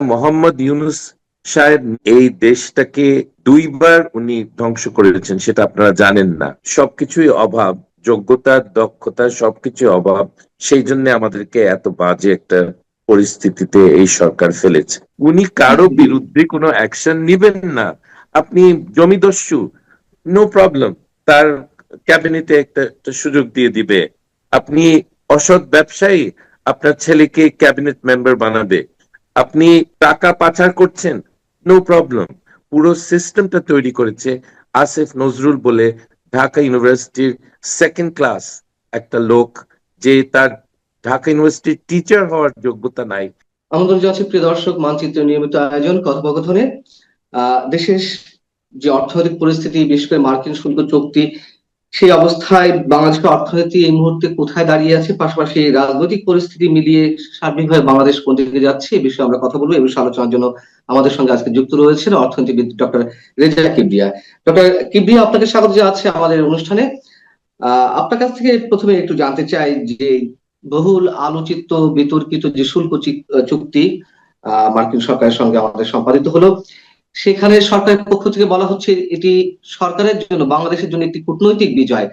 মোহাম্মদ ইউনুস সাহেব এই দেশটাকে দুইবার উনি ধ্বংস করেছেন সেটা আপনারা জানেন না। সবকিছুই অভাব যোগ্যতা দক্ষতা সবকিছু অভাব সেই জন্য আমাদেরকে এত বাজে একটা পরিস্থিতিতে এই সরকার ফেলেছে। উনি কারও বিরুদ্ধে কোনো অ্যাকশন নিবেন না। আপনি জমিদস্যু নো প্রবলেম তার ক্যাবিনেটে একটা একটা সুযোগ দিয়ে দিবে। আপনি অসৎ ব্যবসায়ী আপনার ছেলেকে ক্যাবিনেট মেম্বার বানাবে। আপনি টাকা পাচার করছেন? নো প্রবলেম পুরো সিস্টেমটা তৈরি করেছে আসিফ নজরুল বলে ঢাকা ইউনিভার্সিটির সেকেন্ড ক্লাস একটা লোক, যে তার ঢাকা ইউনিভার্সিটির টিচার হওয়ার যোগ্যতা নাই। আমন্ত্রণ জানাচ্ছি প্রিয় দর্শক, মানচিত্র নিয়মিত আয়োজন, কথোপকথনে। দেশের যে অর্থনৈতিক পরিস্থিতি, বিশেষ করে মার্কিন শুল্ক চুক্তি সেই অবস্থায় বাংলাদেশের অর্থনীতি এই মুহূর্তে কোথায় দাঁড়িয়ে আছে, পাশাপাশি রাজনৈতিক পরিস্থিতি মিলিয়ে সার্বিকভাবে বাংলাদেশ কোন দিকে যাচ্ছে এ বিষয়ে আমরা কথা বলব। এই বিষয়ে আলোচনার জন্য আমাদের সঙ্গে আজকে যুক্ত রয়েছেন অর্থনীতিবিদ ডক্টর রেজা কিবরিয়া। ডক্টর কিবরিয়া, আপনাকে স্বাগত জানাচ্ছি আমাদের অনুষ্ঠানে। আহ, আপনার কাছ থেকে প্রথমে একটু জানতে চাই যে বহুল আলোচিত, বিতর্কিত যে শুল্ক চিক- চুক্তি মার্কিন সরকারের সঙ্গে আমাদের সম্পাদিত হলো সেখানে সরকারের পক্ষ থেকে বলা হচ্ছে এটি সরকারের জন্য, বাংলাদেশের জন্য একটি কূটনৈতিক বিজয়।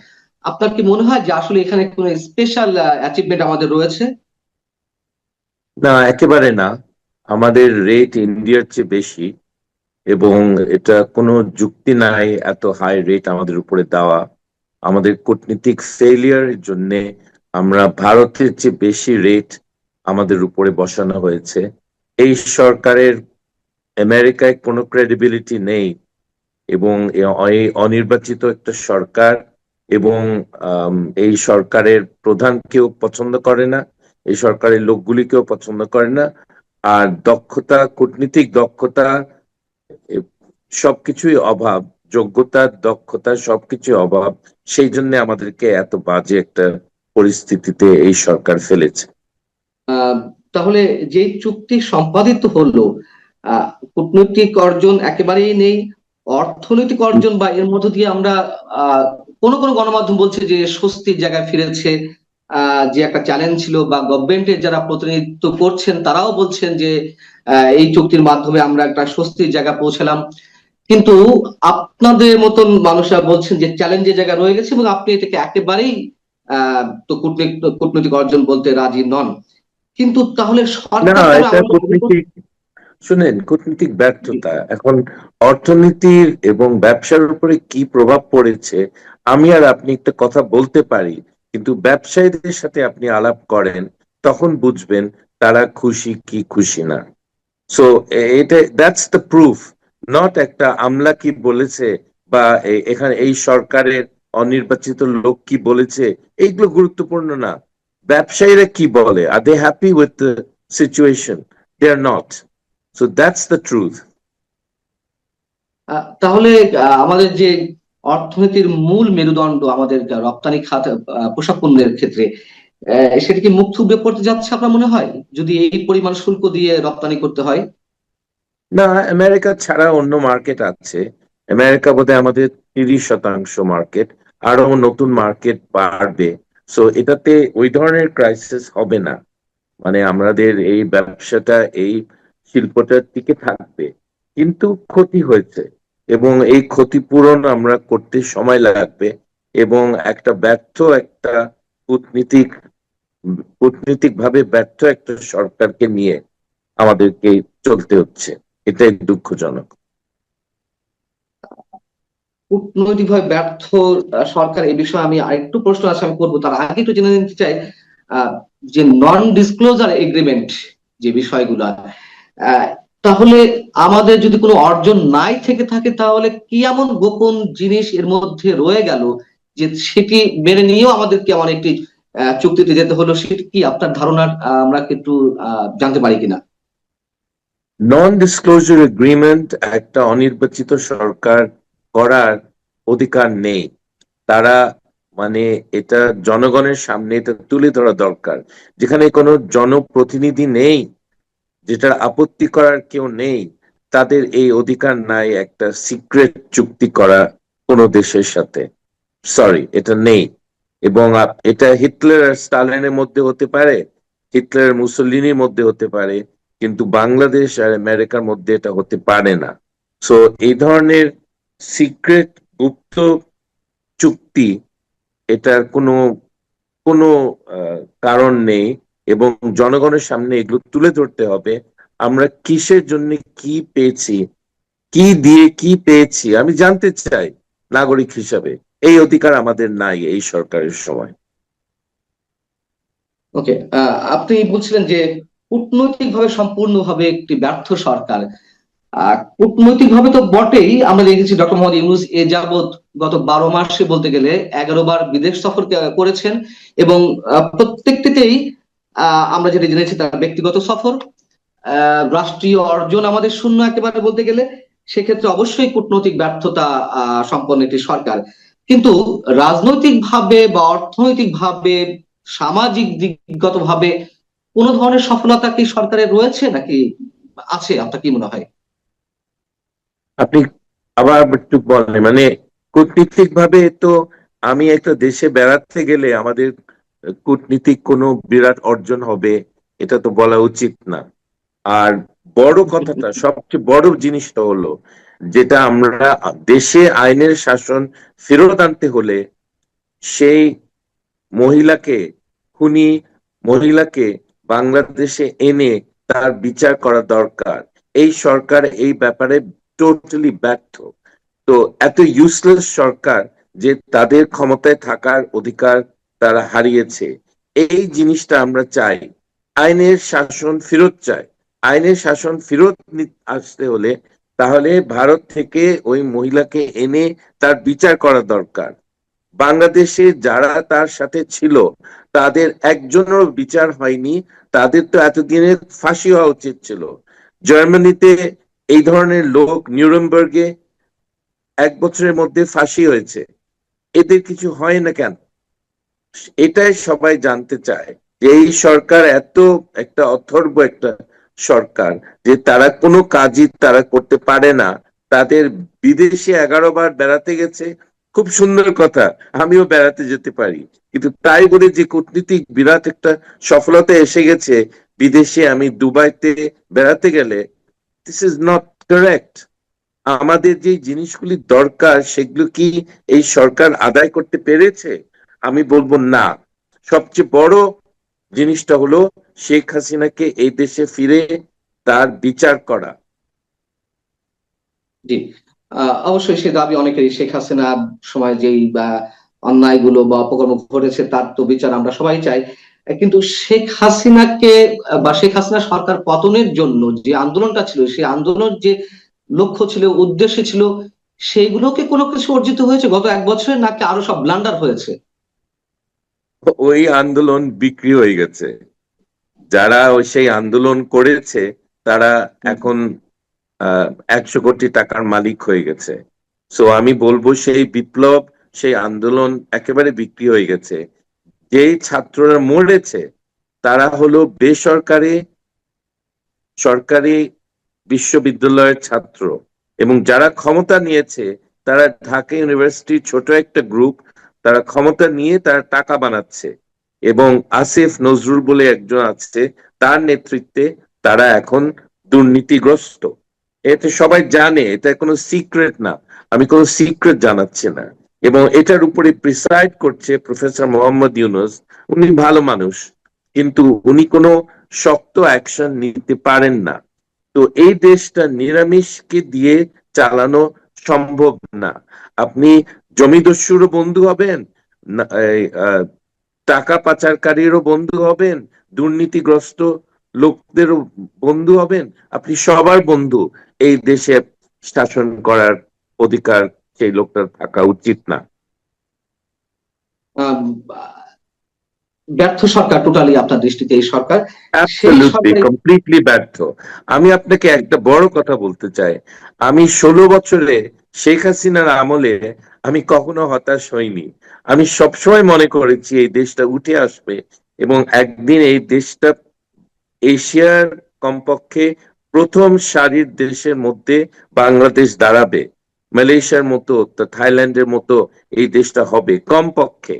আপনার কি মনে হয় যে আসলে এখানে কোনো স্পেশাল অ্যাচিভমেন্ট আমাদের রয়েছে? না, একেবারে না। আমাদের রেট ইন্ডিয়ার চেয়ে বেশি এবং এটা কোনো যুক্তি নাই এত হাই রেট আমাদের উপরে দেওয়া। আমাদের কূটনীতিক ফেলিয়ারের জন্য আমরা ভারতের চেয়ে বেশি রেট আমাদের উপরে বসানো হয়েছে। এই সরকারের আমেরিকায় কোনো ক্রেডিবিলিটি নেই এবং অনির্বাচিত একটা সরকার এবং এই সরকারের প্রধান কেউ পছন্দ করে না, এই সরকারের লোকগুলিকেও পছন্দ করে না। আর দক্ষতা, কূটনীতিক দক্ষতা সবকিছুই অভাব, যোগ্যতা, দক্ষতা সবকিছুই অভাব। সেই জন্য আমাদেরকে এত বাজে একটা পরিস্থিতিতে এই সরকার ফেলেছে। তাহলে যে চুক্তি সম্পাদিত হলো কূটনৈতিক অর্জন একেবারেই নেই। অর্থনৈতিক অর্জন বা এর মধ্য দিয়ে আমরা কোন কোন গণমাধ্যম বলছে যে স্বস্তির জায়গায় ফিরেছে যে একটা চ্যালেঞ্জ ছিল বা গভর্নমেন্টের যারা প্রতিনিধিত্ব করছেন তারাও বলছেন যে এই চুক্তির মাধ্যমে আমরা একটা স্বস্তির জায়গায় পৌঁছালাম। কিন্তু আপনাদের মতন মানুষরা বলছেন যে চ্যালেঞ্জের জায়গা রয়ে গেছে এবং আপনি এটাকে একেবারেই আহ তো কূটনৈতিক কূটনৈতিক অর্জন বলতে রাজি নন। কিন্তু তাহলে সরকার শুনেন, কূটনীতিক ব্যর্থতা, এখন অর্থনীতির এবং ব্যবসার উপরে কি প্রভাব পড়েছে, আমি আর আপনি একটা কথা বলতে পারি, কিন্তু ব্যবসায়ীদের সাথে আপনি আলাপ করেন, তখন বুঝবেন তারা খুশি কি খুশি না। সো এটা দ্যাটস দ্য প্রুফ নট একটা আমলা কি বলেছে বা এখানে এই সরকারের অনির্বাচিত লোক কি বলেছে, এইগুলো গুরুত্বপূর্ণ না। ব্যবসায়ীরা কি বলে? Are they happy with the situation they are not so that's the truth তাহলে আমাদের যে অর্থনীতির মূল মেরুদণ্ড আমাদের রপ্তানি খাত পোশাক পণ্যের ক্ষেত্রে সেটা কি মুখ থুবড়ে পড়তে যাচ্ছে আপনার মনে হয়? যদি এই পরিমাণ শুল্ক দিয়ে রপ্তানি করতে হয়? না আমেরিকা ছাড়া অন্য মার্কেট আছে। আমেরিকা বোধহয় আমাদের তিরিশ শতাংশ মার্কেট আরও নতুন মার্কেট বাড়বে। সো এটাতে ওই ধরনের ক্রাইসিস হবে না। মানে আমাদের এই ব্যবসাটা এই শিল্পটা টিকে থাকবে। কিন্তু ক্ষতি হয়েছে এবং এই ক্ষতিপূরণ আমরা করতে সময় লাগবে এবং একটা ব্যর্থ একটা কূটনীতিক কূটনীতিক ভাবে ব্যর্থ একটা সরকারকে নিয়ে আমাদেরকে চলতে হচ্ছে। এটাই দুঃখজনক। কূটনৈতিকভাবে ব্যর্থ সরকার এই বিষয়ে আমি আরেকটু প্রশ্ন আছে আমি করব। তার আগে একটু জেনে নিতে চাই যে নন ডিসক্লোজার এগ্রিমেন্ট যে বিষয়গুলা তাহলে আমাদের যদি কোনো অর্জন নাই থেকে থাকে, তাহলে কি এমন গোপন জিনিস এর মধ্যে রয়ে গেল যে সেটি মেনে নিয়েও আমাদেরকে এমন একটি চুক্তিতে যেতে হলো? সেটি কি আপনার ধারণার আমরা একটু জানতে পারি কিনা? নন ডিসক্লোজার এগ্রিমেন্ট একটা অনির্বাচিত সরকার করার অধিকার নেই। তারা মানে এটা জনগণের সামনে এটা তুলে ধরা দরকার। যেখানে কোনো জনপ্রতিনিধি নেই যেটার আপত্তি করার কেউ নেই, তাদের এই অধিকার নাই একটা সিক্রেট চুক্তি করা কোনো দেশের সাথে। সরি এটা নেই। এবং এটা হিটলার আর স্টালিনের মধ্যে হতে পারে, হিটলার মুসলিনীর মধ্যে হতে পারে, কিন্তু বাংলাদেশ আর আমেরিকার মধ্যে এটা হতে পারে না। সো এই ধরনের সিক্রেট গুপ্ত চুক্তি, এটার কোনো কোনো কারণ নেই। এবং জনগণের সামনে এগুলো তুলে ধরতে হবে, আমরা কিসের জন্য কি পেয়েছি, কি দিয়ে কি পেয়েছি, আমি জানতে চাই নাগরিক হিসাবে। এই অধিকার আমাদের নাই এই সরকারের সময়। ওকে আপনি বলছিলেন যে কূটনৈতিকভাবে সম্পূর্ণভাবে একটি ব্যর্থ সরকার। কূটনৈতিকভাবে তো বটেই, আমরা দেখেছি ডক্টর মোহাম্মদ ইউনুস এ যাবৎ গত বারো মাসে বলতে গেলে এগারো বার বিদেশ সফর করেছেন এবং প্রত্যেকটিতেই আমরা যেটা জেনেছি তার ব্যক্তিগত সফর রাষ্ট্রীয় অর্জন আমাদের শূন্য একেবারে বলতে গেলে, সেক্ষেত্রে অবশ্যই কূটনৈতিক ব্যর্থতা সম্পন্ন একটি সরকার। কিন্তু রাজনৈতিক ভাবে বা অর্থনৈতিক ভাবে সামাজিক দিকগত ভাবে কোন ধরনের সফলতা কি সরকারের রয়েছে নাকি আছে? আপনার কি মনে হয়? আপনি আবার একটু বলেন মানে কূটনীতিক ভাবে তো আমি একটা দেশে বেড়াতে গেলে আমাদের কূটনীতিক কোনো বিরাট অর্জন হবে এটা তো বলা উচিত না। আর বড় কথাটা সবচেয়ে বড় জিনিসটা হলো যেটা আমরা দেশে আইনের শাসন ফেরত আনতে হলে সেই মহিলাকে খুনি মহিলাকে বাংলাদেশে এনে তার বিচার করা দরকার। এই সরকার এই ব্যাপারে টোটালি ব্যর্থ। তো এত ইউজলেস সরকার যে তাদের ক্ষমতায় থাকার অধিকার তারা হারিয়েছে। এই জিনিসটা আমরা চাই। আইনের শাসন ফেরত চাই। আইনের শাসন ফেরত আসতে হলে তাহলে ভারত থেকে ওই মহিলাকে এনে তার বিচার করা দরকার। বাংলাদেশে যারা তার সাথে ছিল, তাদের একজনেরও বিচার হয়নি। তাদের তো এতদিনে ফাঁসি হওয়া উচিত ছিল। জার্মানিতে এই ধরনের লোক নিউরেমবার্গে এক বছরের মধ্যে ফাঁসি হয়েছে। এদের কিছু হয় না কেন? এটাই সবাই জানতে চায় যে এই সরকার এত একটা অথর্ব একটা সরকার যে তারা কোনো কাজই তারা করতে পারে না। তাদের বিদেশে এগারো বার বেড়াতে গেছে। খুব সুন্দর কথা, আমিও বেড়াতে যেতে পারি। কিন্তু তাই বলে যে কূটনীতিক বিরাট একটা সফলতা এসে গেছে, বিদেশে আমি দুবাইতে বেড়াতে গেলে দিস ইজ নট কারেক্ট আমাদের যে জিনিসগুলি দরকার, সেগুলো কি এই সরকার আদায় করতে পেরেছে? আমি বলব না। সবচেয়ে বড় জিনিসটা হলো শেখ হাসিনাকে এই দেশে ফিরে তার বিচার করা। জি। অবশ্যই সে দাবি অনেকেরই। শেখ হাসিনার সময় যেই, বা, অন্যায়গুলো বা অপকর্ম ঘটেছে তার তো বিচার আমরা সবাই চাই। কিন্তু শেখ হাসিনাকে, বা শেখ হাসিনা সরকার পতনের জন্য যে আন্দোলনটা ছিল সেই আন্দোলন যে লক্ষ্য ছিল, উদ্দেশ্য ছিল, সেইগুলোকে কোনো কিছু অর্জিত হয়েছে? গত এক বছরে নাকি আরও সব ব্লান্ডার হয়েছে? ওই আন্দোলন বিক্রি হয়ে গেছে। যারা ওই সেই আন্দোলন করেছে, তারা এখন একশো কোটি টাকার মালিক হয়ে গেছে। সো আমি বলব সেই বিপ্লব, সেই আন্দোলন একেবারে বিক্রি হয়ে গেছে। যেই ছাত্ররা মরেছে, তারা হলো বেসরকারি, সরকারি বিশ্ববিদ্যালয়ের ছাত্র। এবং যারা ক্ষমতা নিয়েছে, তারা ঢাকা ইউনিভার্সিটির ছোট একটা গ্রুপ তারা ক্ষমতা নিয়ে তারা টাকা বানাচ্ছে। এবং আসিফ নজরুল বলে একজন আছে, তার নেতৃত্বে তারা এখন দুর্নীতিগ্রস্ত। এতে সবাই জানে, এটা কোনো সিক্রেট না। আমি কোনো সিক্রেট জানাচ্ছি না। এবং এটার উপরে প্রিসাইড করছে প্রফেসর মোহাম্মদ ইউনুস। উনি ভালো মানুষ, কিন্তু উনি কোনো শক্ত অ্যাকশন নিতে পারেন না। তো এই দেশটা নিরামিষকে দিয়ে চালানো সম্ভব না। আপনি জমিদস্যুরও বন্ধু হবেন টাকা পাচারকারীরও বন্ধু হবেন দুর্নীতিগ্রস্ত লোকদেরও বন্ধু হবেন। আপনি সবার বন্ধু। এই দেশে শাসন করার অধিকার সেই লোকটার থাকা উচিত না। ব্যর্থ সরকার টোটালি আপনার দৃষ্টিতে এই সরকার। কমপ্লিটলি ব্যর্থ। আমি আপনাকে একটা বড় কথা বলতে চাই। আমি ষোলো বছরে শেখ হাসিনার আমলে আমি কখনো হতাশ হইনি। আমি সবসময় মনে করেছি এই দেশটা উঠে আসবে এবং একদিন এই দেশটা এশিয়ার কমপক্ষে প্রথম সারির দেশের মধ্যে বাংলাদেশ দাঁড়াবে। মালয়েশিয়ার মতো থাইল্যান্ডের মতো এই দেশটা হবে কমপক্ষে।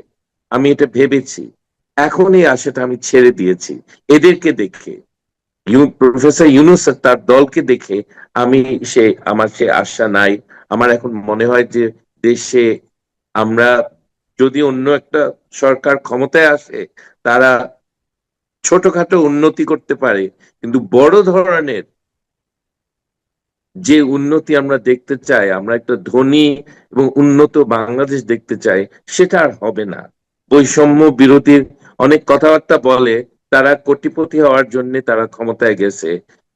আমি এটা ভেবেছি। এখন এই আশাটা আমি ছেড়ে দিয়েছি। এদেরকে দেখে প্রফেসর ইউনুস তার দলকে দেখে আমি সে, আমার সে আশা নাই। আমার এখন মনে হয় যে দেশে আমরা যদি অন্য একটা সরকার ক্ষমতায় আসে, তারা ছোটখাটো উন্নতি করতে পারে। কিন্তু বড় ধরনের যে উন্নতি আমরা দেখতে চাই, আমরা একটা ধনী এবং উন্নত বাংলাদেশ দেখতে চাই, সেটা আর হবে না। বৈষম্য বিরোধীর অনেক কথাবার্তা বলে তারা কোটিপতি হওয়ার জন্য তারা ক্ষমতায় গেছে।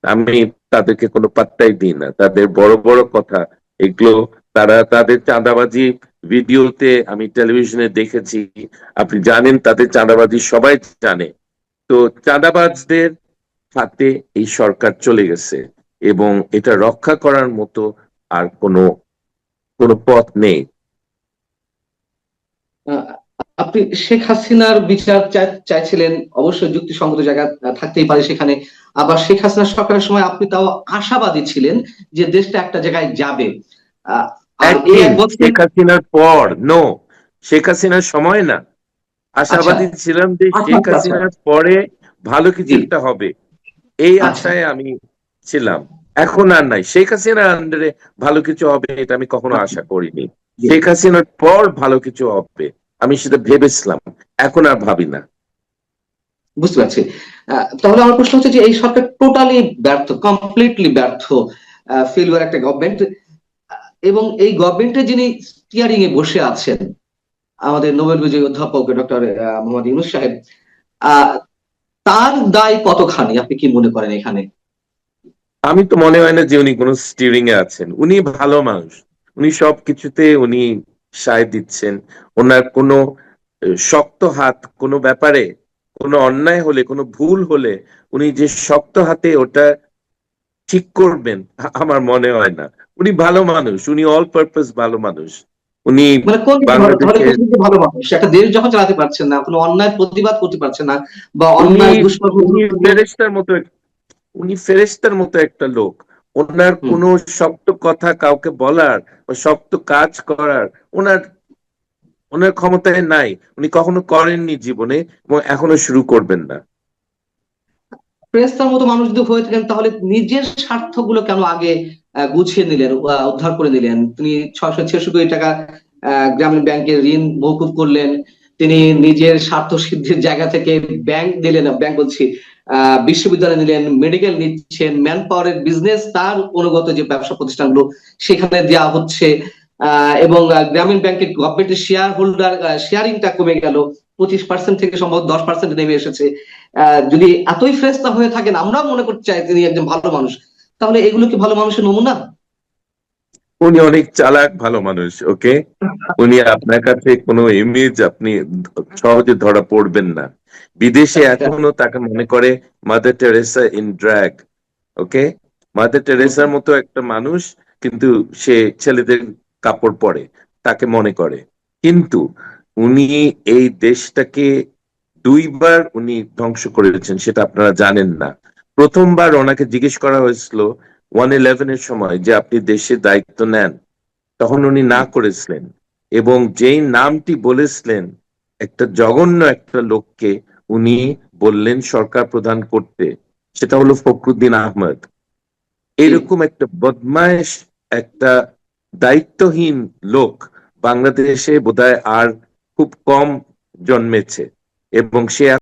আমি তাদেরকে কোনো পাত্তাই দিই না। তাদের বড় বড় কথা, এগুলো তারা তাদের চাঁদাবাজি ভিডিওতে আমি টেলিভিশনে দেখেছি। আপনি জানেন তাদের চাঁদাবাজি সবাই জানে। তো চাঁদাবাজদের হাতে এই সরকার চলে গেছে এবং এটা রক্ষা করার মতো আর কোনো কোনো পথ নেই। আপনি শেখ হাসিনার বিচার চাই- চাইছিলেন অবশ্যই যুক্তিসঙ্গত জায়গা থাকতেই পারে সেখানে। আবার শেখ হাসিনা সরকারের সময় আপনি তাও আশাবাদী ছিলেন যে দেশটা একটা জায়গায় যাবে। শেখ হাসিনার পর নো শেখ হাসিনার সময় না। আশাবাদী ছিলাম যে আচ্ছা, শেখ আচ্ছা, আচ্ছা। হাসিনার পরে ভালো কিছু। একটা হবে। এই আচ্ছা। আশায় আমি ছিলাম। এখন আর নাই। শেখ হাসিনার আন্ডারে ভালো কিছু হবে এটা আমি কখনো আশা করিনি। শেখ হাসিনার পর ভালো কিছু হবে। আমি সেটা ভেবেছিলাম। এখন আর ভাবি না। বুঝতে পারছি। তাহলে আমার প্রশ্ন হচ্ছে যে এই সরকার টোটালি ব্যর্থ কমপ্লিটলি ব্যর্থ ফেলিওর একটা গভর্নমেন্ট এবং এই গভর্নমেন্টে যিনি স্টিয়ারিং এ বসে আছেন, আমাদের নোবেল বিজয়ী অধ্যাপক ডক্টর মোহাম্মদ ইউনুস সাহেব তার দায় কতখানি? আপনি কি মনে করেন এখানে? আমি তো মনে হয় না যে উনি কোনো স্টিয়ারিং এ আছেন। উনি ভালো মানুষ। উনি সব কিছুতে উনি সায় দিচ্ছেন। ওনার কোনো শক্ত হাত কোনো ব্যাপারে, কোনো অন্যায় হলে, কোনো ভুল হলে উনি যে শক্ত হাতে ওটা ঠিক করবেন আমার মনে হয় না। উনি ভালো মানুষ উনি অল পারপাস ভালো মানুষ। উনি মানে ভালো- মানুষ? একটা দেশ যখন চালাতে পারছেন না কোনো অন্যায় প্রতিবাদ করতে পারছেন না বা অন্যায় ফেরেস্তার মতো উনি ফেরেস্তার মতো একটা লোক। ওনার। কোনো শক্ত কথা কাউকে বলার বা শক্ত কাজ করার ওনার ওনার ক্ষমতায় নাই। উনি কখনো করেননি জীবনে এবং এখনও শুরু করবেন না। ফেরেস্তার মতো মানুষ যদি হয়ে থাকেন, তাহলে নিজের স্বার্থগুলো কেন আগে গুছিয়ে নিলেন উদ্ধার করে নিলেন? তিনি ছয়শো ছেষট্টি কোটি টাকা গ্রামীণ ব্যাংকের ঋণ মৌকুব করলেন। তিনি নিজের স্বার্থ সিদ্ধির জায়গা থেকে ব্যাংক দিলেন, ব্যাংক বলছি বিশ্ববিদ্যালয় নিলেন, মেডিকেল নিচ্ছেন ম্যান পাওয়ারের বিজনেস, তার অনুগত যে ব্যবসা প্রতিষ্ঠানগুলো, সেখানে দেওয়া হচ্ছে। এবং গ্রামীণ ব্যাংকের গভর্নমেন্টের শেয়ার হোল্ডার শেয়ারিংটা কমে গেল। পঁচিশ পার্সেন্ট থেকে সম্ভবত দশ পার্সেন্ট নেমে এসেছে। যদি এতই ফ্রেস্তা হয়ে থাকেন আমরা মনে করতে চাই তিনি একজন ভালো মানুষ। তাহলে এগুলো কি ভালো মানুষের নমুনা? উনি অনেক চালাক ভালো মানুষ ওকে? উনি আপনার কাছে কোনো ইমেজ আপনি সহজে ধরা পড়বেন না। বিদেশে আচ্ছা। এখনও তাকে মনে করে Mother Teresa in drag okay? Mother টেরেসার মতো একটা মানুষ কিন্তু সে ছেলেদের কাপড় পরে তাকে মনে করে। কিন্তু উনি এই দেশটাকে দুইবার উনি ধ্বংস করেছেন সেটা আপনারা জানেন না। প্রথমবার ওনাকে জিজ্ঞেস করা হয়েছিল ওয়ান ইলেভেনের সময় যে আপনি দেশের দায়িত্ব নেন। তখন উনি না করেছিলেন এবং যেই নামটি বলেছিলেন একটা জঘন্য একটা লোককে উনি বললেন সরকার প্রদান করতে সেটা হলো ফখরুদ্দিন আহমদ। এরকম একটা বদমায়েশ একটা দায়িত্বহীন লোক বাংলাদেশে বোধহয় আর খুব কম জন্মেছে এবং সে